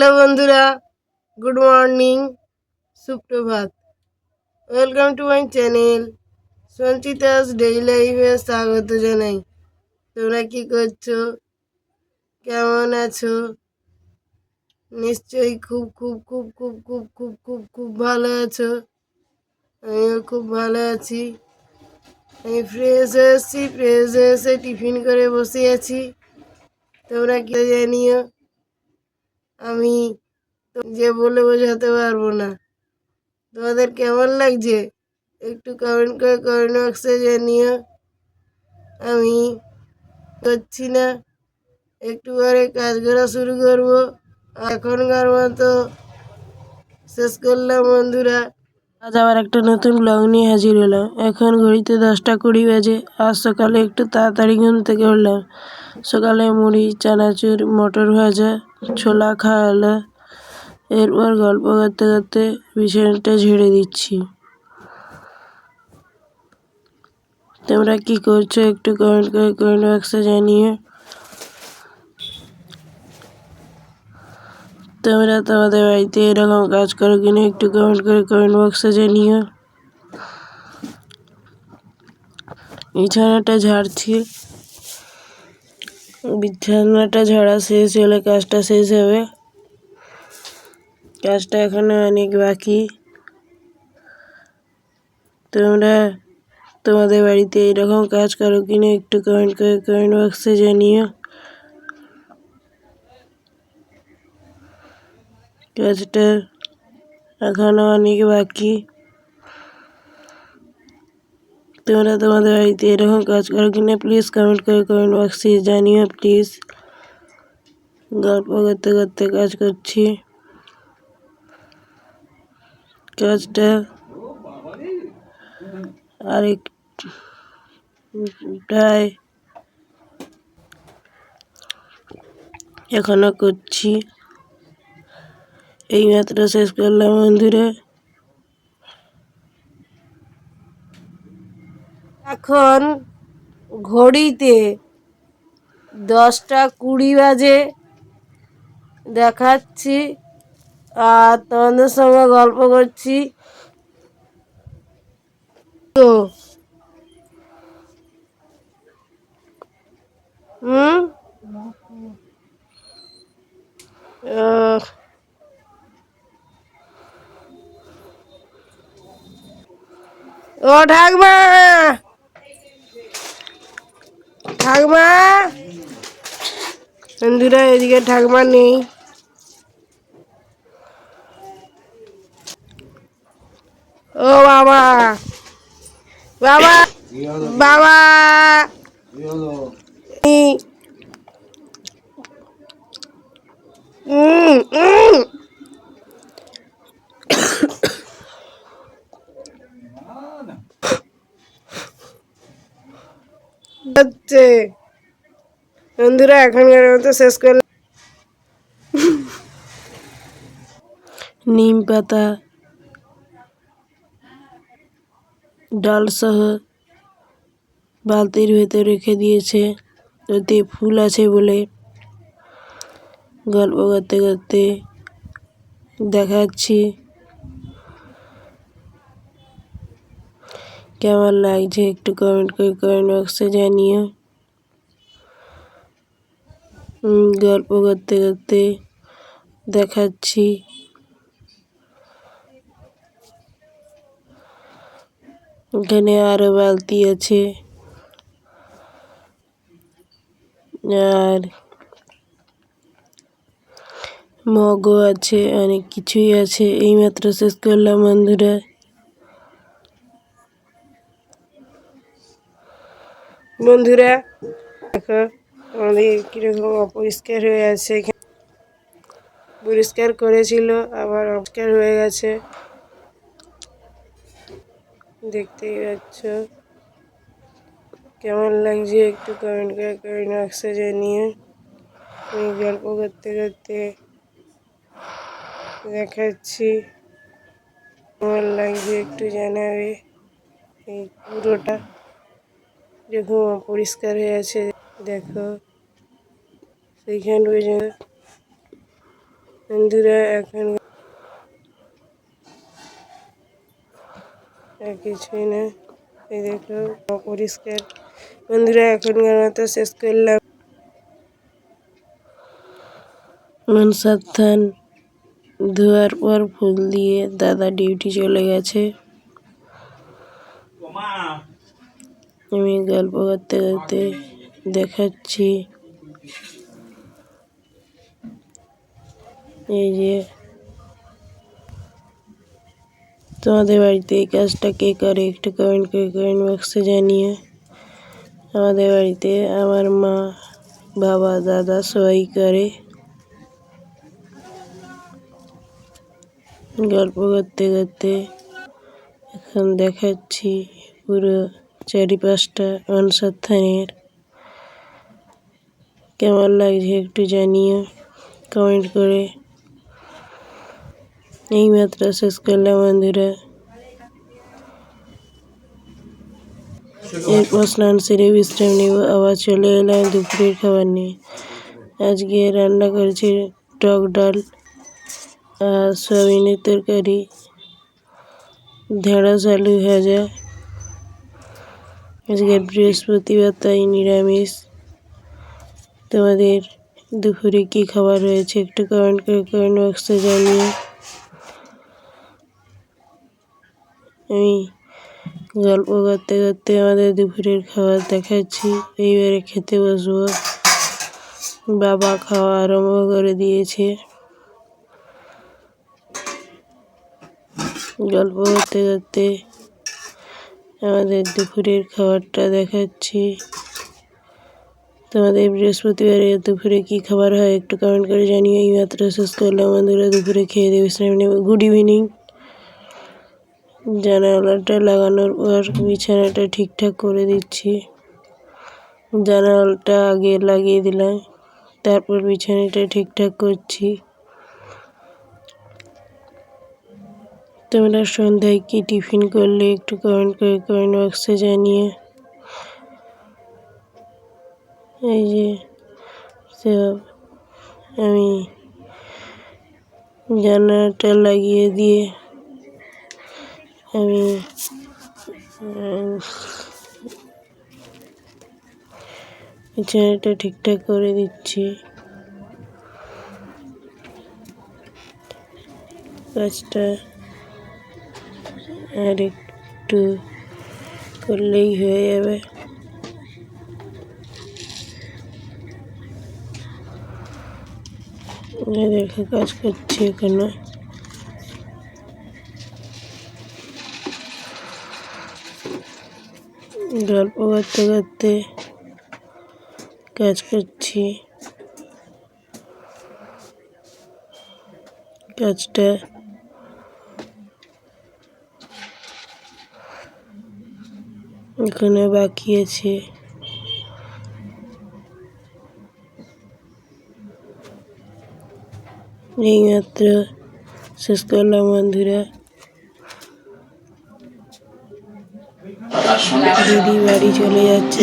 Hello বন্ধুরা, good morning, সুপ্রভাত। Welcome to my channel, Sanchita's daily লাইফে স্বাগত জানাই। তোমরা কি করছ? কেমন আছো? নিশ্চয়ই খুব খুব খুব খুব খুব খুব খুব খুব ভালো আছো। আমিও খুব ভালো আছি। আমি ফ্রেশ হয়ে এসেছি, ফ্রেশ হয়ে এসে টিফিন করে বসে আছি। তোমরা কি জানিও? আমি যে বলে বোঝাতে পারব না। তোমাদের কেমন লাগছে? একটু কমেন্ট করে কমেন্ট বক্সে জানিও। আমি করছি না। একটু পরে কাজ করা শুরু করব। এখনকার মতো শেষ করলাম বন্ধুরা। আজ আবার একটা নতুন ব্লগ নিয়ে হাজির হলাম। এখন ঘড়িতে দশটা কুড়ি বাজে। আজ সকালে একটু তাড়াতাড়ি ঘুম থেকে উঠলাম। সকালে মুড়ি, চানাচুর, মটর ভাজা, ছোলা খাওয়া হলো এরপর গল্প করতে করতে বিছানাটা ঝেড়ে দিচ্ছি। তোমরা কি করছ একটু কমেন্ট করে কমেন্ট বক্সে জানিয়ে তোমরা তোমাদের বাড়িতে এরকম কাজ করো কিনা একটু কমেন্ট করে কমেন্ট বক্সে জানিও। বিছানাটা ঝাড়ছি। বিছানাটা ঝাড়া শেষ হলে কাজটা শেষ হবে। কাজটা এখনও অনেক বাকি। তোমরা তোমাদের বাড়িতে এরকম কাজ করো কিনা একটু কমেন্ট করে কমেন্ট বক্সে জানিও। কাজটা এখনও অনেক বাকি। তোমরা তোমাদের বাড়িতে এরকম কাজ করো কিনা প্লিজ কমেন্ট করে কমেন্ট বক্সে জানিও প্লিজ গল্প করতে করতে কাজ করছি। কাজটা আরেক প্রায় এখনও করছি। এইমাত্র শেষ করলাম বন্ধুরা। এখন ঘড়িতে দশটা কুড়ি বাজে। দেখাচ্ছি। আর তোমাদের সঙ্গে গল্প করছি। তো, হুম? ও ঠাকমা! ঠাকমা? বন্ধুরা এদিকে ঠাকমা নেই। ও বাবা। বাবা বাবা। এই, উম, হচ্ছে। বন্ধুরা, এখনকার মতো শেষ করলাম। নিম পাতা, ডাল সহ বালতির ভেতর রেখে দিয়েছে। ওতে ফুল আছে বলে গল্প করতে করতে দেখাচ্ছি। কেমন লাগছে একটু কমেন্ট করে কমেন্ট বক্সে জানিও। গল্প করতে করতে দেখাচ্ছি। এখানে আরও বালতি আছে। আর মগও আছে, অনেক কিছুই আছে। এইমাত্র শেষ করলাম বন্ধুরা। বন্ধুরা, দেখো আমাদের কীরকম অপরিষ্কার হয়ে আছে পরিষ্কার করেছিল, আবার অপরিষ্কার হয়ে গেছে। দেখতেই পাচ্ছ। কেমন লাগছে একটু কমেন্ট করে কমেন্ট বক্সে জানিয়ে আমি গল্প করতে করতে দেখাচ্ছি। কেমন লাগছে একটু জানাবে এই পুরোটা। যেরকম অপরিষ্কার হয়ে আছে, দেখো। সেইখান পর্যন্ত বন্ধুরা, এখন কিছুই না। এই দেখো অপরিষ্কার বন্ধুরা এখনকার মতো শেষ করলাম। মন সাবধান। ধোয়ার পর ফুল দিয়ে দাদা ডিউটি চলে গেছে। আমি গল্প করতে করতে দেখাচ্ছি। এই যে তোমাদের বাড়িতে এই কাজটা কে করে একটু কমেন্ট করে কমেন্ট বক্সে জানিয়ে। আমাদের বাড়িতে আমার মা, বাবা, দাদা সবাই করে। গল্প করতে করতে এখন দেখাচ্ছি পুরো চারিপাশটা অনসাথানের কেমন লাগছে একটু জানিও কমেন্ট করে। এই মাত্র শেষ করলাম বন্ধুরা। এরপর স্নান সেরে বিশ্রাম নেব, আবার চলে এলাম দুপুরের খাবার নিয়ে। আজকে রান্না করেছি টক ডাল আর সয়াবিনের তরকারি। ঢেঁড়স, আলু ভাজা। আজকে বৃহস্পতিবার, তাই নিরামিষ। তোমাদের দুপুরে কি খাবার হয়েছে একটু কমেন্ট করে কমেন্ট বক্সে জানিয়ে আমি গল্প করতে করতে আমাদের দুপুরের খাবার দেখাচ্ছি। এইবারে খেতে বসবো। বাবা খাওয়া আরম্ভ করে দিয়েছে। গল্প করতে করতে আমাদের দুপুরের খাবারটা দেখাচ্ছি। তোমাদের বৃহস্পতিবারে দুপুরে কি খাবার হয় একটু কমেন্ট করে জানিয়ে এই মাত্র শেষ করলাম। বন্ধুরা, দুপুরে খেয়ে দেবে গুড ইভিনিং জানালাটা লাগানোর পর বিছানাটা ঠিকঠাক করে দিচ্ছি। জানালাটা আগে লাগিয়ে দিলাম। তারপর বিছানাটা ঠিকঠাক করছি। তোমরা সন্ধ্যায় কি টিফিন করলে একটু কমেন্ট করে কমেন্ট বক্সে জানিয়ে। এই যে সব আমি জানালাটা লাগিয়ে দিয়ে আমি বিছানাটা ঠিকঠাক করে দিচ্ছি। কাজটা আর একটু করলেই হয়ে যাবে দেখে কাজ করছি এখানে গল্প করতে করতে কাজ করছি কাজটা এখানে বাকি আছে। এইমাত্র শেষ করলাম বন্ধুরা। দিদি বাড়ি চলে যাচ্ছে।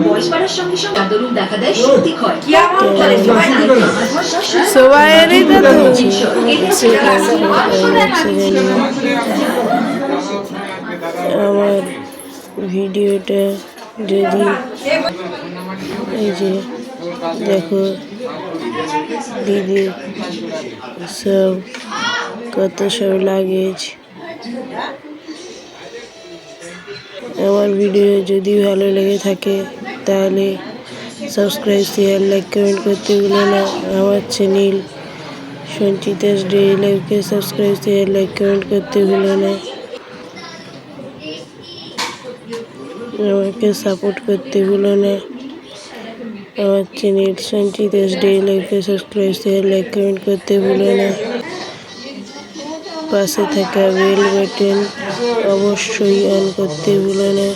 বয়স বাড়ার সঙ্গে সঙ্গে আন্দোলন দেখা দেয় সত্যি ক্ষয় ফলে সবাই এরই তো আমার ভিডিওটা যদি এই যে দেখো দিদি সব কত সব লাগেজ। আমার ভিডিও যদি ভালো লেগে থাকে তাহলে সাবস্ক্রাইব শেয়ার লাইক কমেন্ট করতে ভুলো না। আমার চ্যানেল সঞ্চিতাস ডেইলি লাইফকে সাবস্ক্রাইব শেয়ার লাইক কমেন্ট করতে ভুলো না। আমাকে সাপোর্ট করতে ভুলো না। আমার চ্যানেল সঞ্চিতাস ডেইলি লাইফকে সাবস্ক্রাইব শেয়ার লাইক কমেন্ট করতে ভুলো না। পাশে থাকা বেল বাটন অবশ্যই অন করতে ভুলো না।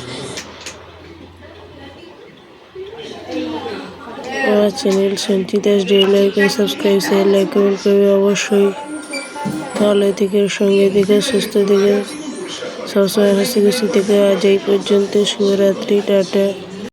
আমার channel Sanchita's day like subscribe share like comment করবে অবশ্যই। ভালো থেকে সঙ্গে থেকে, সুস্থ থেকে, সবসময় হাসি খুশি থেকে আজ এই পর্যন্ত। শুভরাত্রি, টাটা।